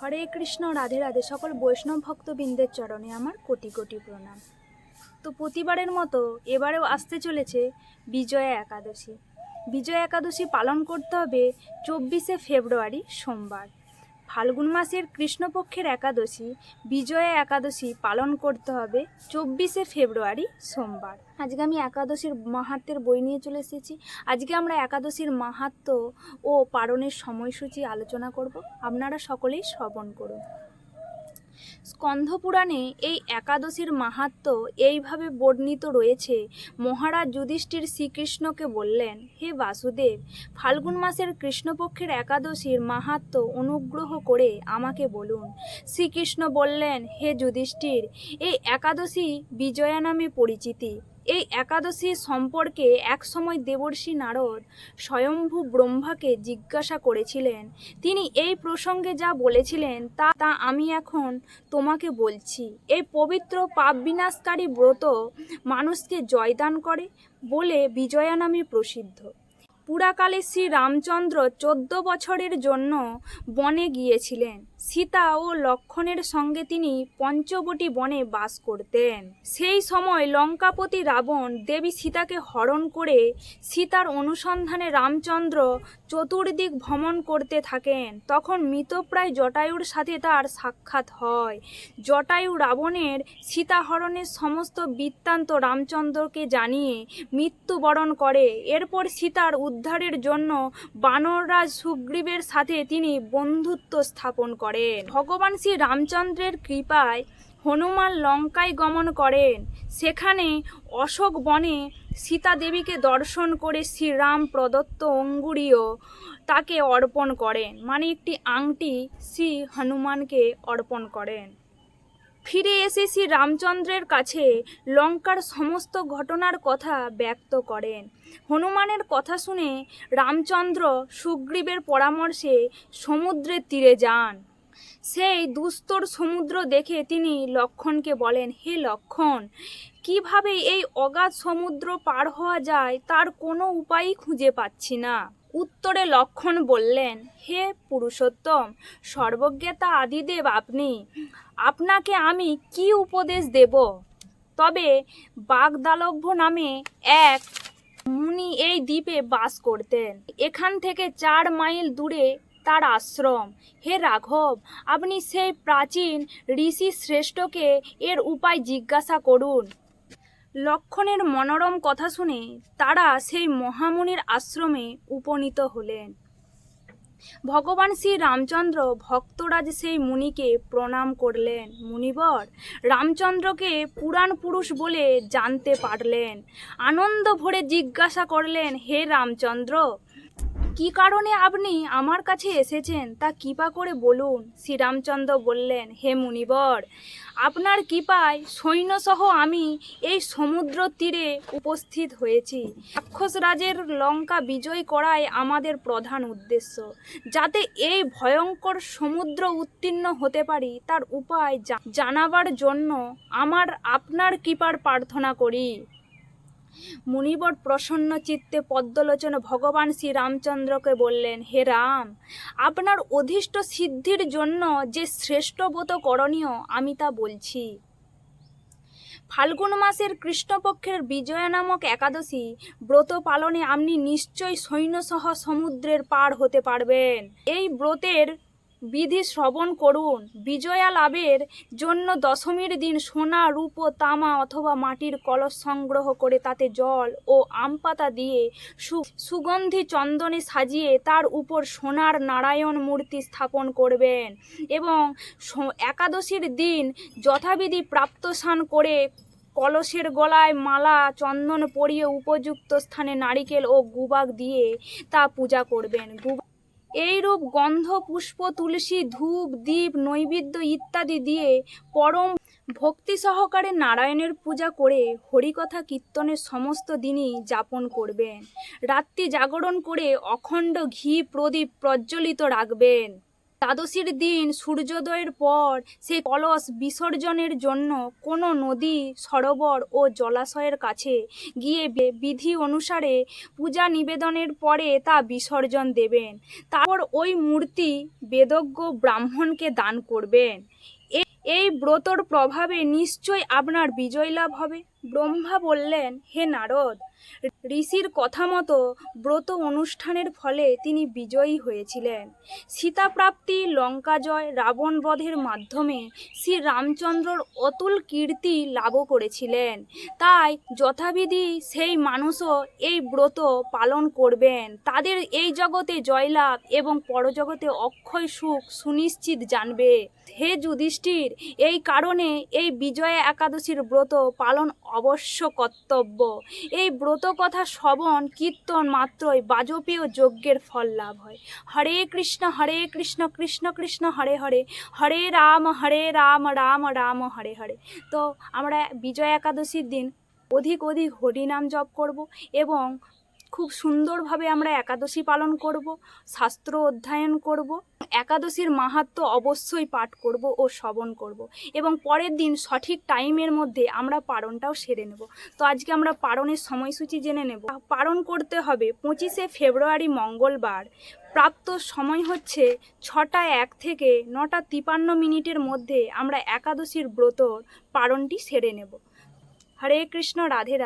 হরে কৃষ্ণ, রাধে রাধে। সকল বৈষ্ণব ভক্তবৃন্দের চরণে আমার কোটি কোটি প্রণাম। তো প্রতিবারের মতো এবারেও আসতে চলেছে বিজয়া একাদশী। বিজয়া একাদশী পালন করতে হবে চব্বিশে ফেব্রুয়ারি সোমবার। ফাল্গুন মাসের কৃষ্ণপক্ষের একাদশী, বিজয়া একাদশী পালন করতে হবে চব্বিশে ফেব্রুয়ারি সোমবার। আজকে আমি একাদশীর মাহাত্মের বই নিয়ে চলে এসেছি। আজকে আমরা একাদশীর মাহাত্ম ও পালনের সময়সূচি আলোচনা করব। আপনারা সকলেই শ্রবণ করুন। স্কন্ধ পুরাণে এই একাদশীর মাহাত্ম এইভাবে বর্ণিত রয়েছে। মহারাজ যুধিষ্ঠির শ্রীকৃষ্ণকে বললেন, হে বাসুদেব, ফাল্গুন মাসের কৃষ্ণপক্ষের একাদশীর মাহাত্ম অনুগ্রহ করে আমাকে বলুন। শ্রীকৃষ্ণ বললেন, হে যুধিষ্ঠির, এই একাদশী বিজয়া নামে পরিচিতি। এই একাদশী সম্পর্কে একসময় দেবর্ষি নারদ স্বয়ম্ভু ব্রহ্মাকে জিজ্ঞাসা করেছিলেন। তিনি এই প্রসঙ্গে যা বলেছিলেন তা তা আমি এখন তোমাকে বলছি। এই পবিত্র পাপ বিনাশকারী ব্রত মানুষকে জয়দান করে বলে বিজয়া নামে প্রসিদ্ধ। পুরাকালে শ্রী রামচন্দ্র চোদ্দ বছরের জন্য বনে গিয়েছিলেন। সীতা ও লক্ষণের সঙ্গে তিনি পঞ্চবটি বনে বাস করতেন। সেই সময় লঙ্কাপতি রাবণ দেবী সীতাকে হরণ করে সীতার অনুসন্ধানে রামচন্দ্র চতুর্দিক ভ্রমণ করতে থাকেন। তখন মৃতপ্রায় জটায়ুর সাথে তার সাক্ষাৎ হয়। জটায়ু রাবণের সীতাহরণের সমস্ত বৃত্তান্ত রামচন্দ্রকে জানিয়ে মৃত্যুবরণ করে। এরপর সীতার উদ্ধারের জন্য বানররাজ সুগ্রীবের সাথে তিনি বন্ধুত্ব স্থাপন করেন। ভগবান শ্রী রামচন্দ্রের কৃপায় হনুমান লঙ্কায় গমন করেন। সেখানে অশোক বনে সীতা দেবীকে দর্শন করে শ্রীরাম প্রদত্ত অঙ্গুরীয় তাকে অর্পণ করেন। মানে একটি আংটি শ্রী হনুমানকে অর্পণ করেন। ফিরে এসে শ্রী রামচন্দ্রের কাছে লঙ্কার সমস্ত ঘটনার কথা ব্যক্ত করেন। হনুমানের কথা শুনে রামচন্দ্র সুগ্রীবের পরামর্শে সমুদ্রের তীরে যান। সেই দুস্তর সমুদ্র দেখে তিনি লক্ষণকে বলেন, হে লক্ষণ, কীভাবে এই অগাধ সমুদ্র পার হওয়া যায় তার কোনো উপায়ই খুঁজে পাচ্ছি না। উত্তরে লক্ষণ বললেন, হে পুরুষোত্তম সর্বজ্ঞতা আদিদেব আপনি। আপনাকে আমি কি উপদেশ দেব? তবে বাগদালভ্য নামে এক মুনি এই দ্বীপে বাস করতেন। এখান থেকে চার মাইল দূরে তার আশ্রম। হে রাঘব, আপনি সেই প্রাচীন ঋষি শ্রেষ্ঠকে এর উপায় জিজ্ঞাসা করুন। লক্ষণের মনোরম কথা শুনে তারা সেই মহামুনির আশ্রমে উপনীত হলেন। ভগবান শ্রী রামচন্দ্র ভক্তরাজ সেই মুনিকে প্রণাম করলেন। মুনিবর, রামচন্দ্রকে পুরাণ পুরুষ বলে জানতে পারলেন। আনন্দ ভরে জিজ্ঞাসা করলেন, হে রামচন্দ্র কি কারণে আপনি আমার কাছে এসেছেন? তা কৃপা করে বলুন, শ্রীরামচন্দ্র বললেন, হে মুনিবর, আপনার কৃপায় সৈন্যসহ আমি এই সমুদ্র তীরে উপস্থিত হয়েছি। রাক্ষস রাজের লঙ্কা বিজয় করাই আমাদের প্রধান উদ্দেশ্য। যাতে এই ভয়ঙ্কর সমুদ্র উত্তীর্ণ হতে পারি, তার উপায় জানাবার জন্য আমার আপনার কৃপার প্রার্থনা করি। মুনিবর প্রসন্ন চিত্তে পদ্মলোচন ভগবান শ্রী রামচন্দ্রকে বললেন, হে রাম, আপনার অধিষ্ট সিদ্ধির জন্য যে শ্রেষ্ঠ ব্রত করণীয়, আমি তা বলছি। ফাল্গুন মাসের কৃষ্ণপক্ষের বিজয়া নামক একাদশী ব্রত পালনে আপনি নিশ্চয় সৈন্যসহ সমুদ্রের পার হতে পারবেন। এই ব্রতের বিধি শ্রবণ করুন। বিজয়া লাভের জন্য দশমীর দিন সোনা, রূপ, তামা অথবা মাটির কলস সংগ্রহ করে তাতে জল ও আম পাতা দিয়ে সুগন্ধি চন্দনে সাজিয়ে তার উপর সোনার নারায়ণ মূর্তি স্থাপন করবেন এবং একাদশীর দিন যথাবিধি প্রাপ্ত স্নান করে কলসের গলায় মালা, চন্দন পরিয়ে উপযুক্ত স্থানে নারিকেল ও গুবাক দিয়ে তা পূজা করবেন। গুবা এইরূপ গন্ধ, পুষ্প, তুলসী, ধূপ, দীপ, নৈবেদ্য ইত্যাদি দিয়ে পরম ভক্তি সহকারে নারায়ণের পূজা করে হরিকথা কীর্তনের সমস্ত দিনই যাপন করবেন। রাত্রি জাগরণ করে অখণ্ড ঘি প্রদীপ প্রজ্বলিত রাখবেন। দ্বাদশীর দিন সূর্যোদয়ের পর সেই কলস বিসর্জনের জন্য কোনো নদী, সরোবর ও জলাশয়ের কাছে গিয়ে বিধি অনুসারে পূজা নিবেদনের পরে তা বিসর্জন দেবেন। তারপর ওই মূর্তি বেদজ্ঞ ব্রাহ্মণকে দান করবেন। এই ব্রতর প্রভাবে নিশ্চয় আপনার বিজয় লাভ হবে। ব্রহ্মা বললেন, হে নারদ ঋষির কথা মতো ব্রত অনুষ্ঠানের ফলে তিনি বিজয়ী হয়েছিলেন। সীতাপ্রাপ্তি লঙ্কা জয় রাবণ বধের মাধ্যমে শ্রী রামচন্দ্রর অতুল কীর্তি লাভও করেছিলেন। তাই যথাবিধি সেই মানুষও এই ব্রত পালন করবেন। তাদের এই জগতে জয়লাভ এবং পরজগতে অক্ষয় সুখ সুনিশ্চিত জানবে। হে যুধিষ্ঠির, এই কারণে এই বিজয়া একাদশীর ব্রত পালন অবশ্য কর্তব্য। এই ব্রত কথা শ্রবণ, কীর্তন মাত্রই বাজপেয় যজ্ঞের ফল লাভ হয়। হরে কৃষ্ণ হরে কৃষ্ণ কৃষ্ণ কৃষ্ণ, হরে হরে। হরে রাম হরে রাম রাম রাম, হরে হরে। তো আমরা বিজয় একাদশীর দিন অধিক অধিক হরিনাম জপ করব এবং খুব সুন্দরভাবে আমরা একাদশী পালন করব, শাস্ত্র অধ্যয়ন করব। একাদশীর মাহাত্ম্য অবশ্যই পাঠ করব ও শ্রবণ করব। এবং পরের দিন সঠিক টাইমের মধ্যে আমরা পারণটাও সেরে নেব। তো আজকে আমরা পারণের সময়সূচি জেনে নেব। পারণ করতে হবে পঁচিশে ফেব্রুয়ারি মঙ্গলবার। প্রাপ্ত সময় হচ্ছে ছটা এক থেকে নটা তিপান্ন মিনিটের মধ্যে আমরা একাদশীর ব্রতর পারণটি সেরে নেব। হরে কৃষ্ণ, রাধে রাধে।